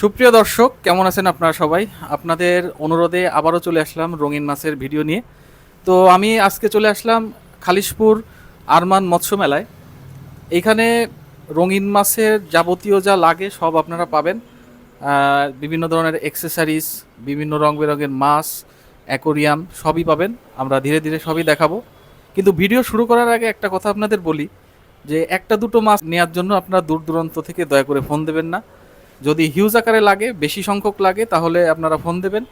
সুপ্রিয় দর্শক, কেমন আছেন আপনারা সবাই? আপনাদের অনুরোধে আবারও চলে আসলাম রঙিন মাছের ভিডিও নিয়ে। তো আমি আজকে চলে আসলাম খালিশপুর আরমান মৎস্য মেলায়। এইখানে রঙিন মাছের যাবতীয় যা লাগে সব আপনারা পাবেন। বিভিন্ন ধরনের এক্সেসারিজ বিভিন্ন রং বেরঙের মাছ অ্যাকোরিয়াম সবই পাবেন। আমরা ধীরে ধীরে সবই দেখাবো। কিন্তু ভিডিও শুরু করার আগে একটা কথা আপনাদের বলি, যে একটা দুটো মাছ নেওয়ার জন্য আপনারা দূর দূরান্ত থেকে দয়া করে ফোন দেবেন না। যদি হিউজ আকারে লাগে, বেশি সংখ্যক লাগে, তাহলে আপনারা ফোন দেবেন।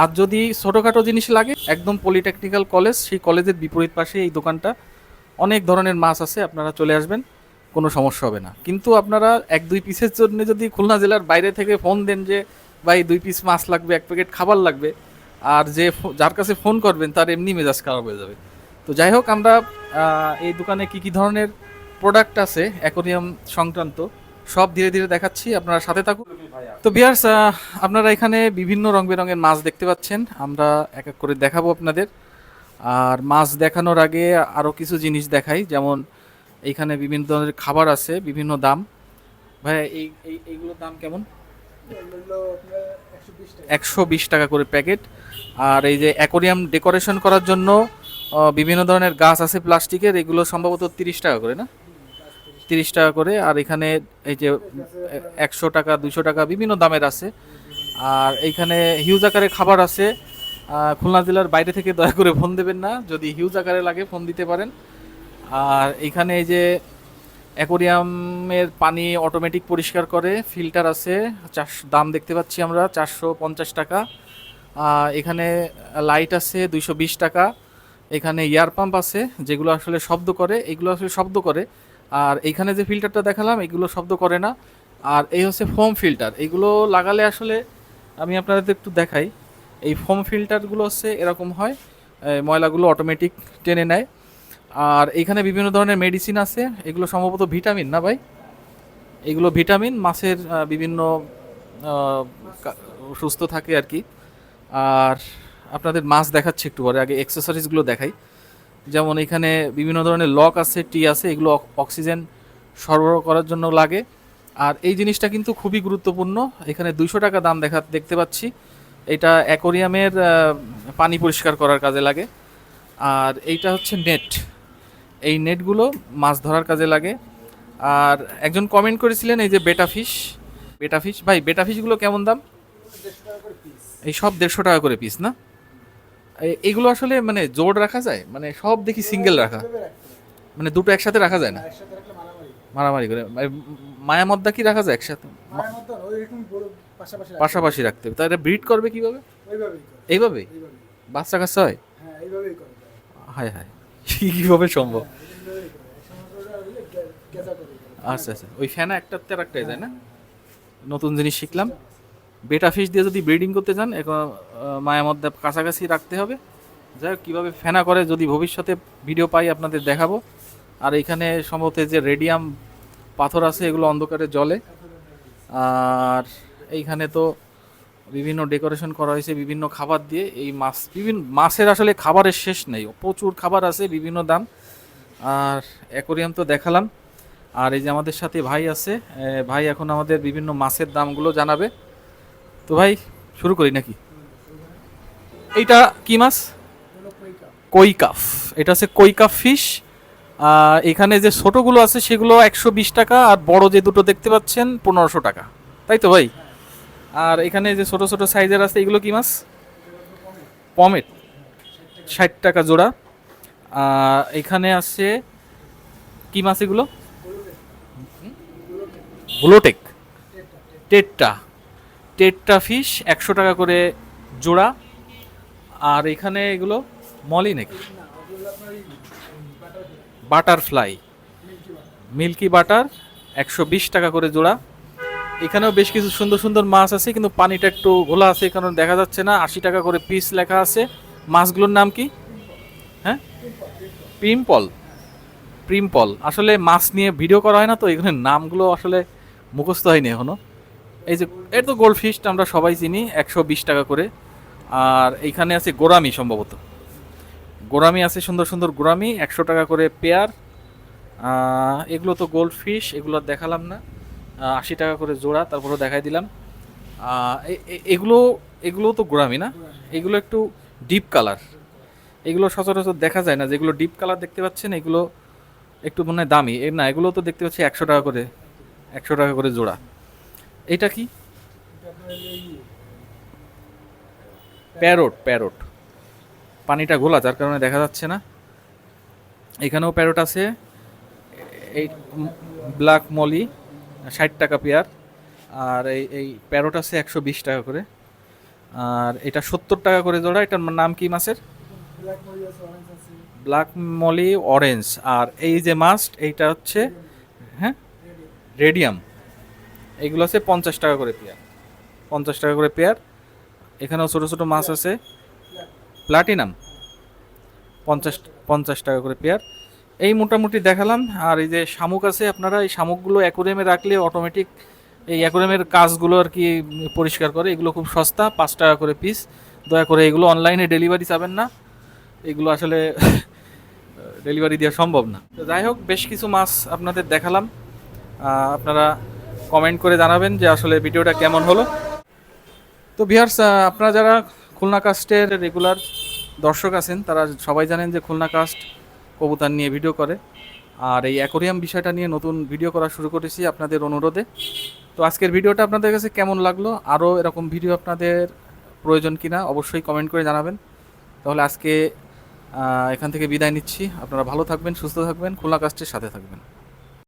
আর যদি ছোটোখাটো জিনিস লাগে, একদম পলিটেকনিক্যাল কলেজ সেই কলেজের বিপরীত পাশে এই দোকানটা, অনেক ধরনের মাছ আছে, আপনারা চলে আসবেন, কোনো সমস্যা হবে না। কিন্তু আপনারা এক দুই পিসের জন্য যদি খুলনা জেলার বাইরে থেকে ফোন দেন যে, ভাই, দুই পিস মাছ লাগবে, এক প্যাকেট খাবার লাগবে। আর যে যার কাছে ফোন করবেন, তার এমনি মেজাজ খারাপ হয়ে যাবে। তো যাই হোক, আমরা এই দোকানে কি কি ধরনের প্রোডাক্ট আছে অ্যাকোরিয়াম সংক্রান্ত সব ধীরে ধীরে দেখাচ্ছি, আপনারা সাথে থাকুন। তো বিয়ার্স আপনারা এখানে বিভিন্ন রং বেরঙের মাছ দেখতে পাচ্ছেন। আমরা এক এক করে দেখাবো আপনাদের। আর মাছ দেখানোর আগে আরও কিছু জিনিস দেখাই, যেমন এইখানে বিভিন্ন ধরনের খাবার আছে, বিভিন্ন দাম। ভাই এই এই, এইগুলোর দাম কেমন? একশো বিশ টাকা করে প্যাকেট। আর এই যে অ্যাকোরিয়াম ডেকোরেশন করার জন্য বিভিন্ন ধরনের গাছ আছে প্লাস্টিকের, এগুলো সম্ভবত তিরিশ টাকা করে, না? তিরিশ টাকা করে, আর এখানে এই যে, একশো টাকা দুশো টাকা বিভিন্ন দামের আছে। আর এইখানে হিউজ আকারে খাবার আছে। খুলনা জেলার বাইরে থেকে দয়া করে ফোন দেবেন না, যদি হিউজ আকারে লাগে ফোন দিতে পারেন। আর এইখানে এই যে অ্যাকোরিয়ামের পানি অটোমেটিক পরিষ্কার করে, ফিল্টার আছে, চারশো, দাম দেখতে পাচ্ছি আমরা, চারশো পঞ্চাশ টাকা। এখানে লাইট আছে, দুইশো বিশ টাকা। এখানে ইয়ার পাম্প আছে, যেগুলো আসলে শব্দ করে, এগুলো আসলে শব্দ করে। আর এইখানে যে ফিল্টারটা দেখালাম, এগুলো শব্দ করে না। আর এই হচ্ছে ফোম ফিল্টার এগুলো লাগালে আসলে আমি আপনাদের একটু দেখাই। এই ফোম ফিল্টারগুলো হচ্ছে এরকম হয় ময়লাগুলো অটোমেটিক টেনে নেয়। আর এখানে বিভিন্ন ধরনের মেডিসিন আছে। এগুলো সম্ভবত ভিটামিন না ভাই? এগুলো ভিটামিন মাছের বিভিন্ন সুস্থ থাকে আর কি। আর আপনাদের মাছ দেখাচ্ছি একটু পরে, আগে এক্সেসরিজগুলো দেখাই। যেমন এখানে বিভিন্ন ধরনের লক আছে, টি আছে, এগুলো অক- অক্সিজেন সরবরাহ করার জন্য লাগে। আর এই জিনিসটা কিন্তু খুবই গুরুত্বপূর্ণ। এখানে দুইশো টাকা দাম দেখা দেখতে পাচ্ছি। এটা অ্যাকোরিয়ামের পানি পরিষ্কার করার কাজে লাগে। আর এইটা হচ্ছে নেট। এই নেটগুলো মাছ ধরার কাজে লাগে। আর একজন কমেন্ট করেছিলেন এই যে বেটা ফিশ বেটা ফিশ ভাই, বেটা ফিশগুলো কেমন দাম? এই সব দেড়শো টাকা করে পিস না? এগুলো আসলে মানে জোর রাখা যায়? মানে সব দেখি সিঙ্গেল রাখা। মানে দুটো একসাথে রাখা যায় না? মারামারি করে। মানে মায়ামদ্দা কি রাখা যায় একসাথে? পাশাপাশি রাখতে হবে। তাহলে ব্রিড করবে কীভাবে? এইভাবে বাচ্চা কাচ্চা হয়? হায় হায়। কীভাবে সম্ভব? আচ্ছা আচ্ছা। ওই ফ্যানা একটাতে আর একটাই যায় না? নতুন জিনিস শিখলাম। বেটা ফিশ দিয়ে যদি ব্রিডিং করতে চান এখন মায়া মধ্যে কাছাকাছি রাখতে হবে। যাই হোক, কীভাবে ফেনা করে যদি ভবিষ্যতে ভিডিও পাই আপনাদের দেখাবো। আর এখানে সম্ভবত যে রেডিয়াম পাথর আছে, এগুলো অন্ধকারে জলে আর এইখানে তো বিভিন্ন ডেকোরেশন করা হয়েছে বিভিন্ন খাবার দিয়ে। এই মাছ, বিভিন্ন, মাছের আসলে খাবারের শেষ নেই, প্রচুর খাবার আছে, বিভিন্ন দাম। আর অ্যাকোরিয়াম তো দেখালাম। আর এই যে আমাদের সাথে ভাই আছে ভাই এখন আমাদের বিভিন্ন মাছের দামগুলো জানাবে। তো ভাই, শুরু করি নাকি? এইটা কি মাছ? কৈকাফ। এটা হচ্ছে কৈকাফ ফিশ। এখানে যে ছোটোগুলো আছে, সেগুলো একশো বিশ টাকা আর বড় যে দুটো দেখতে পাচ্ছেন, পনেরোশো টাকা। তাই তো ভাই? আর এখানে যে ছোট ছোট সাইজের আছে, এগুলো কি মাছ? পমেট। ষাট টাকা জোড়া। এখানে আছে, কি মাছ এগুলো? ব্লোটেক। টেট্টা। টেট্টা ফিশ, একশো টাকা করে জোড়া। আর এখানে এগুলো মলি নাকি। বাটারফ্লাই। মিল্কি বাটার, একশো বিশ টাকা করে জোড়া। এখানেও বেশ কিছু সুন্দর সুন্দর মাছ আছে, কিন্তু পানিটা একটু ঘোলা আছে কারণ দেখা যাচ্ছে না। আশি টাকা করে পিস লেখা আছে। মাছগুলোর নাম কি? হ্যাঁ? প্রিমপল প্রিমপল আসলে মাছ নিয়ে ভিডিও করা হয় না তো এখানে নামগুলো আসলে মুখস্থ হয়নি এখনও। এই যে এর তো গোল্ড ফিশটা আমরা সবাই চিনি, একশো বিশ টাকা করে। আর এইখানে আছে গোরামি সম্ভবত। গোরামি আছে সুন্দর সুন্দর গোরামি একশো টাকা করে পেয়ার এগুলো তো গোল্ড ফিশ এগুলো দেখালাম না। আশি টাকা করে জোড়া তারপরে দেখাই দিলাম। এগুলো এগুলো তো গোরামি না? এগুলো একটু ডিপ কালার এগুলো সচরাচর দেখা যায় না যেগুলো ডিপ কালার দেখতে পাচ্ছেন, এগুলো একটু মনে হয় দামি। এ, না, এগুলো তো দেখতে পাচ্ছি একশো টাকা করে, একশো টাকা করে জোড়া। এটা কি? Parrot parrot. পানিটা ঘোলা, যার কারণে দেখা যাচ্ছে না। এখানেও প্যারোট আছে। এই ব্ল্যাক মলি, ষাট টাকা পেয়ার। আর এই এই প্যারোট আছে একশো বিশ টাকা করে। আর এটা সত্তর টাকা করে জোড়া। এটার নাম কি মাছের? Black molly orange. আর এই যে মাস্ট, এইটা হচ্ছে হ্যাঁ? রেডিয়াম। এইগুলো আছে পঞ্চাশ টাকা করে পেয়ার। পঞ্চাশ টাকা করে পেয়ার। এখানেও ছোটো ছোটো মাছ আছে। প্লাটিনাম। পঞ্চাশ পঞ্চাশ টাকা করে পেয়ার। এই মোটামুটি দেখালাম। আর এই যে শামুক আছে, আপনারা এই শামুকগুলো অ্যাকোরিয়ামে রাখলে অটোমেটিক এই অ্যাকোরিয়ামের কাজগুলো আর কি পরিষ্কার করে। এগুলো খুব সস্তা, পাঁচ টাকা করে পিস দয়া করে এগুলো অনলাইনে ডেলিভারি চাবেন না। এগুলো আসলে ডেলিভারি দেওয়া সম্ভব না। যাই হোক, বেশ কিছু মাছ আপনাদের দেখালাম। আপনারা কমেন্ট করে জানাবেন যে আসলে ভিডিওটা কেমন হলো। তো বিহার্স আপনারা যারা খুলনা কাস্টের রেগুলার দর্শক আছেন, তারা সবাই জানেন যে খুলনা কাস্ট কবুতর নিয়ে ভিডিও করে। আর এই অ্যাকোরিয়াম বিষয়টা নিয়ে নতুন ভিডিও করা শুরু করেছি আপনাদের অনুরোধে। তো আজকের ভিডিওটা আপনাদের কাছে কেমন লাগল? আরও এরকম ভিডিও আপনাদের প্রয়োজন কিনা, অবশ্যই কমেন্ট করে জানাবেন। তাহলে আজকে এখান থেকে বিদায় নিচ্ছি। আপনারা ভালো থাকবেন, সুস্থ থাকবেন, খুলনা কাস্টের সাথে থাকবেন।